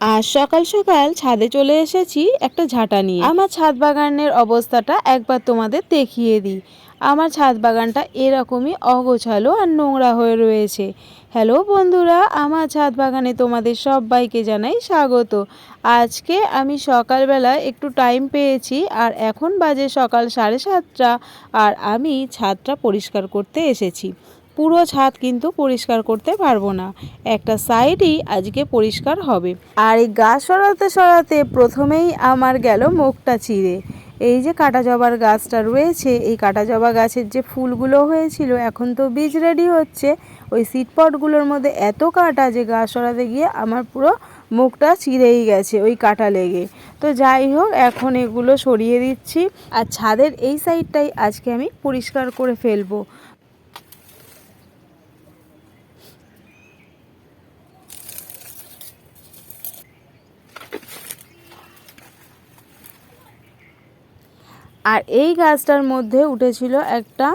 আজ সকাল সকাল ছাদে চলে এসেছি একটা ঝাঁটা নিয়ে। আমার ছাদ বাগানের অবস্থাটা একবার তোমাদের দেখিয়ে দিই। আমার ছাদ বাগানটা এরকমই অগোছালো আর নোংরা হয়ে রয়েছে। হ্যালো বন্ধুরা, আমার ছাদ বাগানে তোমাদের সবাইকে জানাই স্বাগত। আজকে আমি সকালবেলা একটু টাইম পেয়েছি আর এখন বাজে সকাল সাড়ে সাতটা আর আমি ছাদটা পরিষ্কার করতে এসেছি। পুরো ছাদ কিন্তু পরিষ্কার করতে পারব না। একটা সাইডই আজকে পরিষ্কার হবে। আর এই গাছ সরাতে সরাতে প্রথমেই আমার গেল মুখটা চিড়ে। এই যে কাটা জবার গাছটা রয়েছে, এই কাটা জবা গাছের যে ফুলগুলো হয়েছিল, এখন তো বীজ রেডি হচ্ছে। ওই সিটপটগুলোর মধ্যে এত কাটা যে গাছ সরাতে গিয়ে আমার পুরো মুখটা চিড়েই গেছে ওই কাটা লেগে। তো যাই হোক, এখন এগুলো সরিয়ে দিচ্ছি। আর ছাদের এই সাইডটাই আজকে আমি পরিষ্কার করে ফেলব। আর এই গাছটার মধ্যে উঠেছিল একটা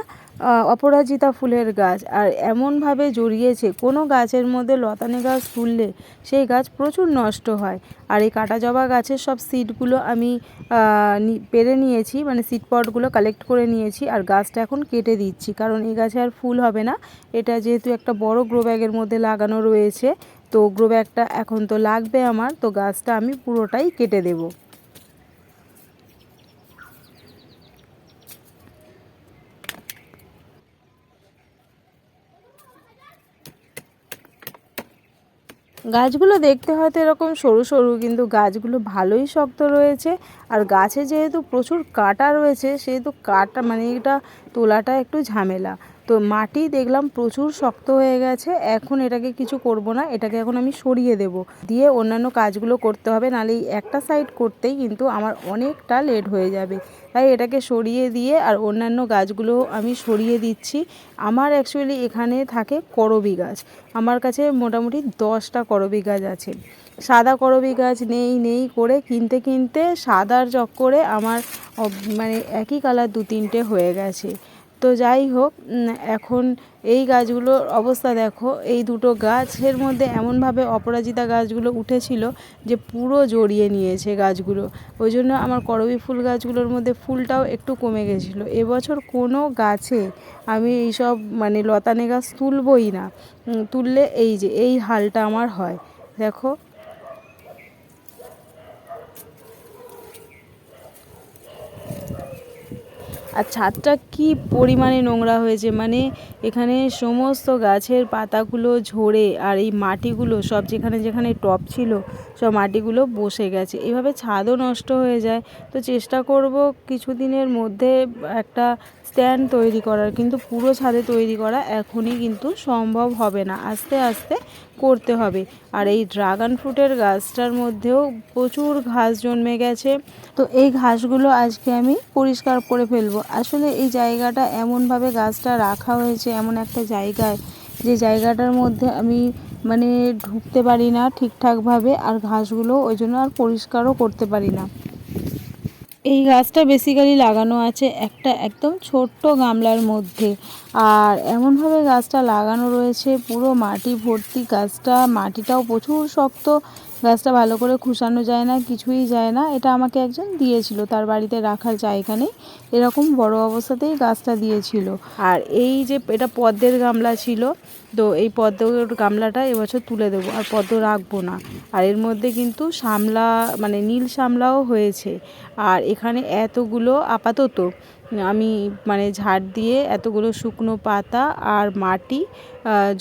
অপরাজিতা ফুলের গাছ। আর এমনভাবে জড়িয়েছে, কোনো গাছের মধ্যে লতানে গাছ তুললে সেই গাছ প্রচুর নষ্ট হয়। আর এই কাটা জবা গাছের সব সিডগুলো আমি পেরে নিয়েছি মানে সিড পটগুলো কালেক্ট করে নিয়েছি, আর গাছটা এখন কেটে দিচ্ছি। কারণ এই গাছে আর ফুল হবে না। এটা যেহেতু একটা বড় গ্রো ব্যাগের মধ্যে লাগানো রয়েছে, তো গ্রো ব্যাগটা এখন তো লাগবে আমার, তো গাছটা আমি পুরোটাই কেটে দেবো। গাছগুলো দেখতে হয়তো এরকম সরু সরু, কিন্তু গাছগুলো ভালোই শক্ত রয়েছে। আর গাছে যেহেতু প্রচুর কাঁটা রয়েছে, সেহেতু কাটা মানে এটা তোলাটা একটু ঝামেলা। তো মাটি দেখলাম প্রচুর শক্ত হয়ে গেছে, এখন এটাকে কিছু করব না, এটাকে এখন আমি সরিয়ে দেব। দিয়ে অন্যান্য কাজগুলো করতে হবে, নাহলে একটা সাইড করতেই কিন্তু আমার অনেকটা লেট হয়ে যাবে। তাই এটাকে সরিয়ে দিয়ে আর অন্যান্য গাছগুলো আমি সরিয়ে দিচ্ছি। আমার অ্যাকচুয়ালি এখানে থাকে করবি গাছ। আমার কাছে মোটামুটি দশটা করবি গাছ আছে। সাদা করবি গাছ নেই নেই করে কিনতে কিনতে সাদার চক্করে আমার মানে একই কালার দু তিনটে হয়ে গেছে। তো যাই হোক এখন এই গাছগুলোর অবস্থা দেখো, এই দুটো গাছের মধ্যে এমনভাবে অপরাজিতা গাছগুলো উঠেছিল যে পুরো জড়িয়ে নিয়েছে গাছগুলো। ওই জন্য আমার করবি ফুল গাছগুলোর মধ্যে ফুলটাও একটু কমে গেছিল। এবছর কোনো গাছে আমি এইসব মানে লতানে গাছ তুলবই না। তুললে এই যে, এই হালটা আমার হয়। দেখো আর ছাদটা কি পরিমাণে নোংরা হয়েছে? মানে এখানে সমস্ত গাছের পাতাগুলো ঝরে আর এই মাটিগুলো সব যেখানে যেখানে টপ ছিল, সব মাটিগুলো বসে গেছে। এভাবে ছাদও নষ্ট হয়ে যায়। তো চেষ্টা করব কিছুদিনের মধ্যে একটা স্ট্যান্ড তৈরি করার, কিন্তু পুরো ছাদে তৈরি করা এখনই কিন্তু সম্ভব হবে না। আস্তে আস্তে করতে হবে। আর এই ড্রাগন ফ্রুটের গাছটার মধ্যেও প্রচুর ঘাস জন্মে গেছে। তো এই ঘাসগুলো আজকে আমি পরিষ্কার করে ফেলব। আসলে এই জায়গাটা এমনভাবে গাছটা রাখা হয়েছে এমন একটা জায়গায় যে জায়গাটার মধ্যে আমি মানে ঢুকতে পারি না ঠিকঠাকভাবে আর ঘাসগুলো ওই জন্য আর পরিষ্কারও করতে পারি না। এই গাছটা বেসিক্যালি লাগানো আছে একটা একদম ছোট্ট গামলার মধ্যে। আর এমনভাবে গাছটা লাগানো রয়েছে, পুরো মাটি ভর্তি। গাছটা, মাটিটাও প্রচুর শক্ত। গাছটা ভালো করে খুসানো যায় না, কিছুই যায় না। এটা আমাকে একজন দিয়েছিল, তার বাড়িতে রাখার জায়গা নেই। এরকম বড় অবস্থাতেই গাছটা দিয়েছিল। আর এই যে এটা পদ্মের গামলা ছিল, তো এই পদ্মের গামলাটা এবছর তুলে দেবো, আর পদ্ম রাখব না। আর এর মধ্যে কিন্তু সামলা মানে নীল সামলাও হয়েছে। আর এখানে এতগুলো আপাতত আমি মানে ঝাড় দিয়ে এতগুলো শুকনো পাতা আর মাটি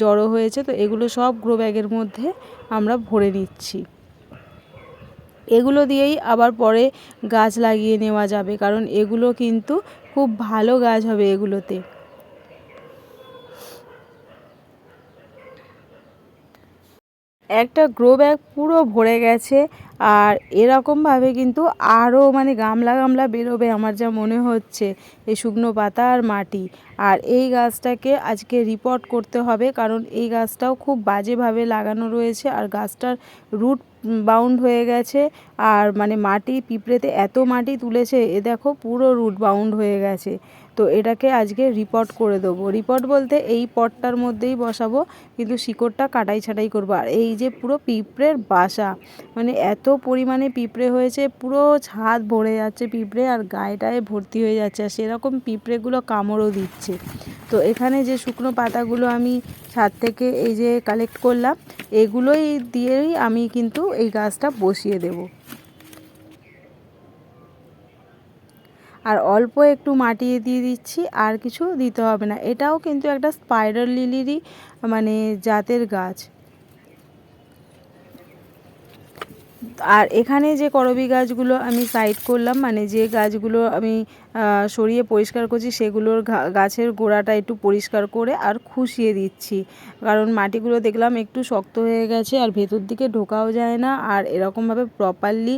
জড়ো হয়েছে, তো এগুলো সব গ্রো ব্যাগের মধ্যে আমরা ভরে নিচ্ছি। এগুলো দিয়েই আবার পরে গাছ লাগিয়ে নেওয়া যাবে, কারণ এগুলো কিন্তু খুব ভালো গাছ হবে এগুলোতে। একটা গ্রো ব্যাগ পুরো ভরে গেছে আর এরকমভাবে কিন্তু আরও মানে গামলা গামলা বেরোবে আমার যা মনে হচ্ছে এই শুকনো পাতা আর মাটি। আর এই গাছটাকে আজকে রিপোর্ট করতে হবে কারণ এই গাছটাও খুব বাজেভাবে লাগানো রয়েছে আর গাছটার রুট বাউন্ড হয়ে গেছে আর মানে মাটি পিঁপড়েতে এত মাটি তুলেছে, এ দেখো পুরো রুট বাউন্ড হয়ে গেছে। তো এটাকে আজকে রিপোর্ট করে দেবো। রিপোর্ট বলতে এই পটটার মধ্যেই বসাবো, কিন্তু শিকড়টা কাটাই ছাটাই করব। আর এই যে পুরো পিঁপড়ের বাসা মানে এত পরিমাণে পিঁপড়ে হয়েছে, পুরো ছাদ ভরে যাচ্ছে পিঁপড়ে আর গায়েটায় ভর্তি হয়ে যাচ্ছে আর সেরকম পিঁপড়েগুলো কামড়ও দিচ্ছে। তো এখানে যে শুকনো পাতাগুলো আমি ছাদ থেকে এই যে কালেক্ট করলাম, এগুলোই দিয়েই আমি কিন্তু এই গাছটা বসিয়ে দেব। আর অল্প একটু মাটি দিয়ে দিচ্ছি, আর কিছু দিতে হবে না। এটাও কিন্তু একটা স্পাইডার লিলিরই মানে জাতের গাছ। আর এখানে যে করবি গাছগুলো আমি সাইড করলাম মানে যে গাছগুলো আমি সরিয়ে পরিষ্কার করছি সেগুলোর গাছের গোড়াটা একটু পরিষ্কার করে আর খুশিয়ে দিচ্ছি। কারণ মাটিগুলো দেখলাম একটু শক্ত হয়ে গেছে আর ভেতর দিকে ঢোকাও যায় না আর এরকমভাবে প্রপারলি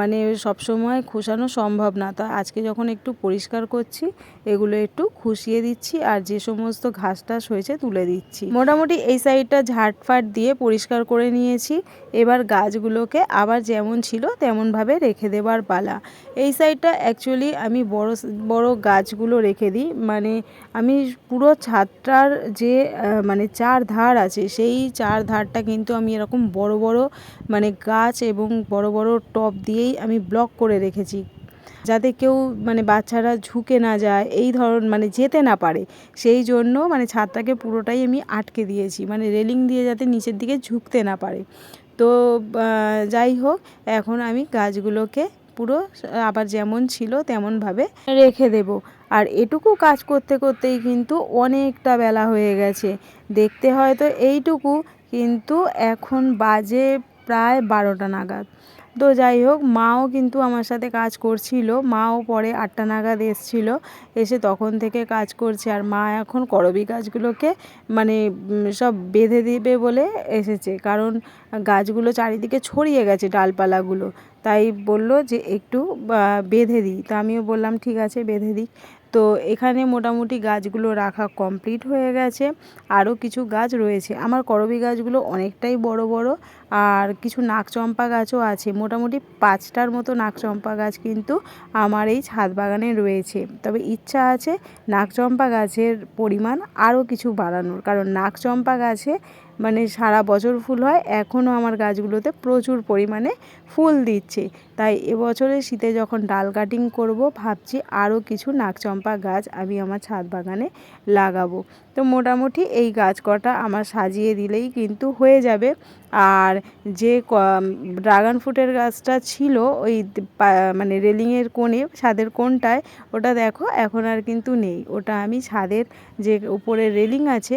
মানে সবসময় খোসানো সম্ভব না। তা আজকে যখন একটু পরিষ্কার করছি, এগুলো একটু খুশিয়ে দিচ্ছি আর যে সমস্ত ঘাস টাস হয়েছে তুলে দিচ্ছি। মোটামুটি এই সাইডটা ঝাটফাট দিয়ে পরিষ্কার করে নিয়েছি। এবার গাছগুলোকে আবার যেমন ছিল তেমনভাবে রেখে দেবার পালা। এই সাইডটা অ্যাকচুয়ালি আমি বড় বড় গাছগুলো রেখে দিই। মানে আমি পুরো ছাদটার যে মানে চার ধার আছে, সেই চার ধারটা কিন্তু আমি এরকম বড় বড় মানে গাছ এবং বড় বড় টব দিয়েই আমি ব্লক করে রেখেছি। যাতে কেউ মানে বাচ্চারা ঝুঁকে না যায়, এই ধরন মানে যেতে না পারে। সেই জন্য মানে ছাদটাকে পুরোটাই আমি আটকে দিয়েছি। মানে রেলিং দিয়ে যাতে নিচের দিকে ঝুঁকতে না পারে। তো যাই হোক, এখন আমি গাছগুলোকে পুরো, আবার যেমন ছিল তেমনভাবে রেখে দেব। আর এটুকু কাজ করতে করতেই কিন্তু অনেকটা বেলা হয়ে গেছে। দেখতে হয়তো এইটুকু, কিন্তু এখন বাজে প্রায় বারোটা নাগাদ। তো যাই হোক, মাও কিন্তু আমার সাথে কাজ করছিল। মাও পরে আটটা নাগাদ এসছিল, এসে তখন থেকে কাজ করছে। আর মা এখন করবি গাছগুলোকে মানে সব বেঁধে দিবে বলে এসেছে। কারণ গাছগুলো চারিদিকে ছড়িয়ে গেছে ডালপালাগুলো। তাই বলল যে, একটু বেঁধে দিই। তো আমিও বললাম, ঠিক আছে, বেঁধে দিই। তো এখানে মোটামুটি গাছগুলো রাখা কমপ্লিট হয়ে গেছে। আরও কিছু গাছ রয়েছে। আমার করবি গাছগুলো অনেকটাই বড় বড় আর কিছু নাকচম্পা গাছও আছে। মোটামুটি পাঁচটার মতো নাকচম্পা গাছ কিন্তু আমার এই ছাদ বাগানে রয়েছে। তবে ইচ্ছা আছে নাকচম্পা গাছের পরিমাণ আরও কিছু বাড়ানোর। কারণ নাকচম্পা গাছে মানে সারা বছর ফুল হয় এখনও আমার গাছগুলোতে প্রচুর পরিমাণে ফুল দিচ্ছে। তাই এবছরে শীতে যখন ডাল কাটিং করব, ভাবছি আরও কিছু নাকচম্পা গাছ আমি আমার ছাদ বাগানে লাগাবো। তো মোটামুটি এই গাছ কটা আমার সাজিয়ে দিলেই কিন্তু হয়ে যাবে। আর যে ড্রাগন ফ্রুটের গাছটা ছিল, ওই মানে রেলিংয়ের কোণে, ছাদের কোণটায়, ওটা দেখো এখন আর কিন্তু নেই। ওটা আমি ছাদের যে উপরে রেলিং আছে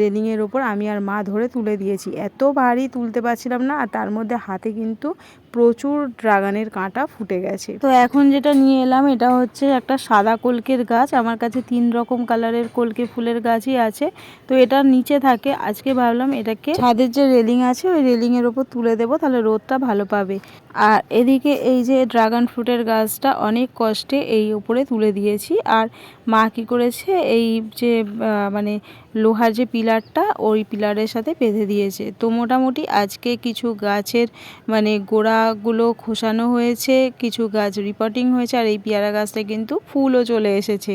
রেলিংয়ের ওপর আমি আর মা ধরে তুলে দিয়েছি। এত ভারী তুলতে পারছিলাম না আর তার মধ্যে হাতে কিন্তু প্রচুর ড্রাগনের কাঁটা ফুটে গেছে। তো এখন যেটা নিয়ে এলাম, এটা হচ্ছে একটা সাদা কলকের গাছ। আমার কাছে তিন রকম কালারের কলকে ফুলের গাছই আছে। তো এটা নিচে থাকে। আজকে ভাবলাম এটাকে ছাদের যে রেলিং আছে, ওই রেলিংয়ের ওপর তুলে দেবো, তাহলে রোদটা ভালো পাবে। আর এদিকে এই যে ড্রাগন ফ্রুটের গাছটা, অনেক কষ্টে এই উপরে তুলে দিয়েছি। আর মা কী করেছে, এই যে মানে লোহার যে পিলারটা, ওই পিলারের সাথে বেঁধে দিয়েছে। তো মোটামুটি আজকে কিছু গাছের মানে গোড়াগুলো খোসানো হয়েছে কিছু গাছ রিপোর্টিং হয়েছে আর এই পেয়ারা গাছটা কিন্তু ফুলও চলে এসেছে।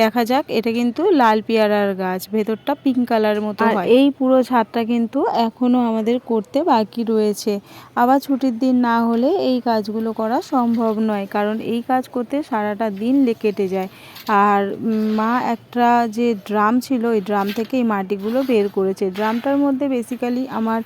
দেখা যাক এটা কিন্তু লাল পেয়ারার গাছ ভেতরটা পিঙ্ক কালার মতো হয়। এই পুরো ছাদটা কিন্তু এখনও আমাদের করতে বাকি রয়েছে। আবার ছুটির দিন না হলে এই কাজগুলো করা সম্ভব নয় কারণ এই কাজ করতে সারাটা দিন কেটে যায়। আর মা একটা যে ড্রাম ছিল ওই ড্রাম থেকে এই মাটিগুলো বের করেছে। ড্রামটার মধ্যে বেসিক্যালি আমার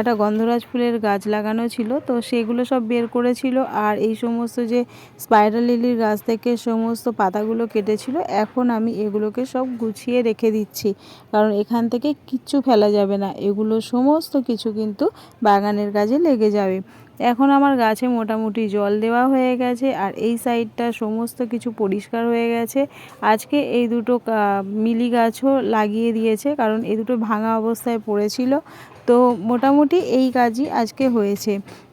একটা গন্ধরাজ ফুলের গাছ লাগানো ছিল, তো সেগুলো সব বের করেছিল আর এই সমস্ত যে স্পাইডার লিলির গাছ থেকে সমস্ত পাতাগুলো কেটেছিল, এখন আমি এগুলোকে সব গুছিয়ে রেখে দিচ্ছি। কারণ এখান থেকে কিচ্ছু ফেলা যাবে না, এগুলো সমস্ত কিছু কিন্তু বাগানের কাজে লেগে যাবে। এখন আমার গাছে মোটামুটি জল দেওয়া হয়ে গেছে আর এই সাইডটা সমস্ত কিছু পরিষ্কার হয়ে গেছে। আজকে এই দুটো মিলি গাছও লাগিয়ে দিয়েছে কারণ এই দুটো ভাঙা অবস্থায় পড়েছিল। তো মোটামুটি এই কাজই আজকে হয়েছে।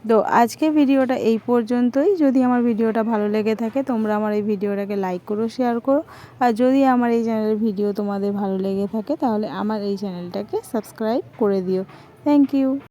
তো আজকে ভিডিওটা এই পর্যন্তই। যদি আমার ভিডিওটা ভালো লেগে থাকে তোমরা আমার এই ভিডিওটাকে লাইক করো, শেয়ার করো। আর যদি আমার এই চ্যানেলের ভিডিও তোমাদের ভালো লেগে থাকে তাহলে আমার এই চ্যানেলটাকে সাবস্ক্রাইব করে দিও। Thank you.